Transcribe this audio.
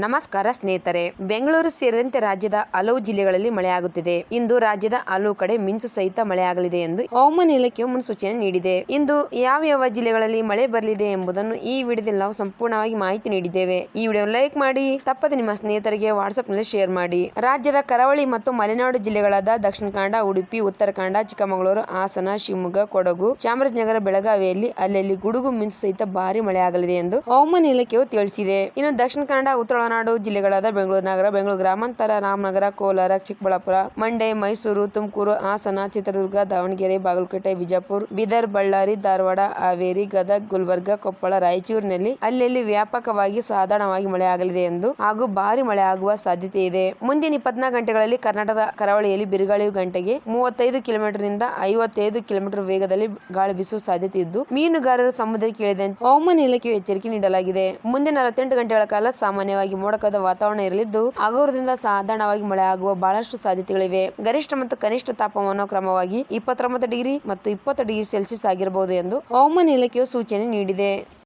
ನಮಸ್ಕಾರ ಸ್ನೇಹಿತರೆ. ಬೆಂಗಳೂರು ಸೇರಿದಂತೆ ರಾಜ್ಯದ ಹಲವು ಜಿಲ್ಲೆಗಳಲ್ಲಿ ಮಳೆಯಾಗುತ್ತಿದೆ. ಇಂದು ರಾಜ್ಯದ ಹಲವು ಕಡೆ ಮಿಂಚು ಸಹಿತ ಮಳೆಯಾಗಲಿದೆ ಎಂದು ಹವಾಮಾನ ಇಲಾಖೆಯು ಮುನ್ಸೂಚನೆ ನೀಡಿದೆ. ಇಂದು ಯಾವ ಯಾವ ಜಿಲ್ಲೆಗಳಲ್ಲಿ ಮಳೆ ಬರಲಿದೆ ಎಂಬುದನ್ನು ಈ ವಿಡಿಯೋದಲ್ಲಿ ನಾವು ಸಂಪೂರ್ಣವಾಗಿ ಮಾಹಿತಿ ನೀಡಿದ್ದೇವೆ. ಈ ವಿಡಿಯೋ ಲೈಕ್ ಮಾಡಿ, ತಪ್ಪದೆ ನಿಮ್ಮ ಸ್ನೇಹಿತರಿಗೆ ವಾಟ್ಸ್ಆಪ್ನಲ್ಲಿ ಶೇರ್ ಮಾಡಿ. ರಾಜ್ಯದ ಕರಾವಳಿ ಮತ್ತು ಮಲೆನಾಡು ಜಿಲ್ಲೆಗಳಾದ ದಕ್ಷಿಣ ಕನ್ನಡ ಉಡುಪಿ ಉತ್ತರ ಕನ್ನಡ ಚಿಕ್ಕಮಗಳೂರು, ಹಾಸನ, ಶಿವಮೊಗ್ಗ, ಕೊಡಗು, ಚಾಮರಾಜನಗರ, ಬೆಳಗಾವಿಯಲ್ಲಿ ಅಲ್ಲಲ್ಲಿ ಗುಡುಗು, ಮಿಂಚು ಸಹಿತ ಭಾರಿ ಮಳೆಯಾಗಲಿದೆ ಎಂದು ಹವಾಮಾನ ಇಲಾಖೆಯು ತಿಳಿಸಿದೆ. ಇನ್ನು ದಕ್ಷಿಣ ಕನ್ನಡ ಉತ್ತರ ಒಳನಾಡು ಜಿಲ್ಲೆಗಳಾದ ಬೆಂಗಳೂರು ನಗರ, ಬೆಂಗಳೂರು ಗ್ರಾಮಾಂತರ, ರಾಮನಗರ, ಕೋಲಾರ, ಚಿಕ್ಕಬಳ್ಳಾಪುರ, ಮಂಡ್ಯ, ಮೈಸೂರು, ತುಮಕೂರು, ಹಾಸನ, ಚಿತ್ರದುರ್ಗ, ದಾವಣಗೆರೆ, ಬಾಗಲಕೋಟೆ, ಬಿಜಾಪುರ, ಬೀದರ್, ಬಳ್ಳಾರಿ, ಧಾರವಾಡ, ಹಾವೇರಿ, ಗದಗ, ಗುಲ್ಬರ್ಗ, ಕೊಪ್ಪಳ, ರಾಯಚೂರಿನಲ್ಲಿ ಅಲ್ಲಲ್ಲಿ ವ್ಯಾಪಕವಾಗಿ ಸಾಧಾರಣವಾಗಿ ಮಳೆಯಾಗಲಿದೆ ಎಂದು ಹಾಗೂ ಭಾರಿ ಮಳೆ ಆಗುವ ಸಾಧ್ಯತೆ ಇದೆ. ಮುಂದಿನ ಇಪ್ಪತ್ನಾಲ್ಕು ಗಂಟೆಗಳಲ್ಲಿ ಕರ್ನಾಟಕದ ಕರಾವಳಿಯಲ್ಲಿ ಬಿರುಗಾಳಿಯು ಗಂಟೆಗೆ ಮೂವತ್ತೈದು ಕಿಲೋಮೀಟರ್ನಿಂದ ಐವತ್ತೈದು ಕಿಲೋಮೀಟರ್ ವೇಗದಲ್ಲಿ ಗಾಳಿ ಬೀಸುವ ಸಾಧ್ಯತೆ ಇದ್ದು, ಮೀನುಗಾರರು ಸಮುದ್ರಕ್ಕೆ ಇಳಿದಂತೆ ಹವಾಮಾನ ಇಲಾಖೆಯು ಎಚ್ಚರಿಕೆ ನೀಡಲಾಗಿದೆ. ಮುಂದಿನ ನಲವತ್ತೆಂಟು ಗಂಟೆಗಳ ಕಾಲ ಸಾಮಾನ್ಯವಾಗಿ ಮೋಡಕದ ವಾತಾವರಣ ಇರಲಿದ್ದು ಅಗೋರದಿಂದ ಸಾಧಾರಣವಾಗಿ ಮಳೆ ಆಗುವ ಬಹಳಷ್ಟು ಸಾಧ್ಯತೆಗಳಿವೆ. ಗರಿಷ್ಠ ಮತ್ತು ಕನಿಷ್ಠ ತಾಪಮಾನ ಕ್ರಮವಾಗಿ ಇಪ್ಪತ್ತೊಂಬತ್ತು ಡಿಗ್ರಿ ಮತ್ತು ಇಪ್ಪತ್ತು ಡಿಗ್ರಿ ಸೆಲ್ಸಿಯಸ್ ಆಗಿರಬಹುದು ಎಂದು ಹವಾಮಾನ ಇಲಾಖೆಯು ಸೂಚನೆ ನೀಡಿದೆ.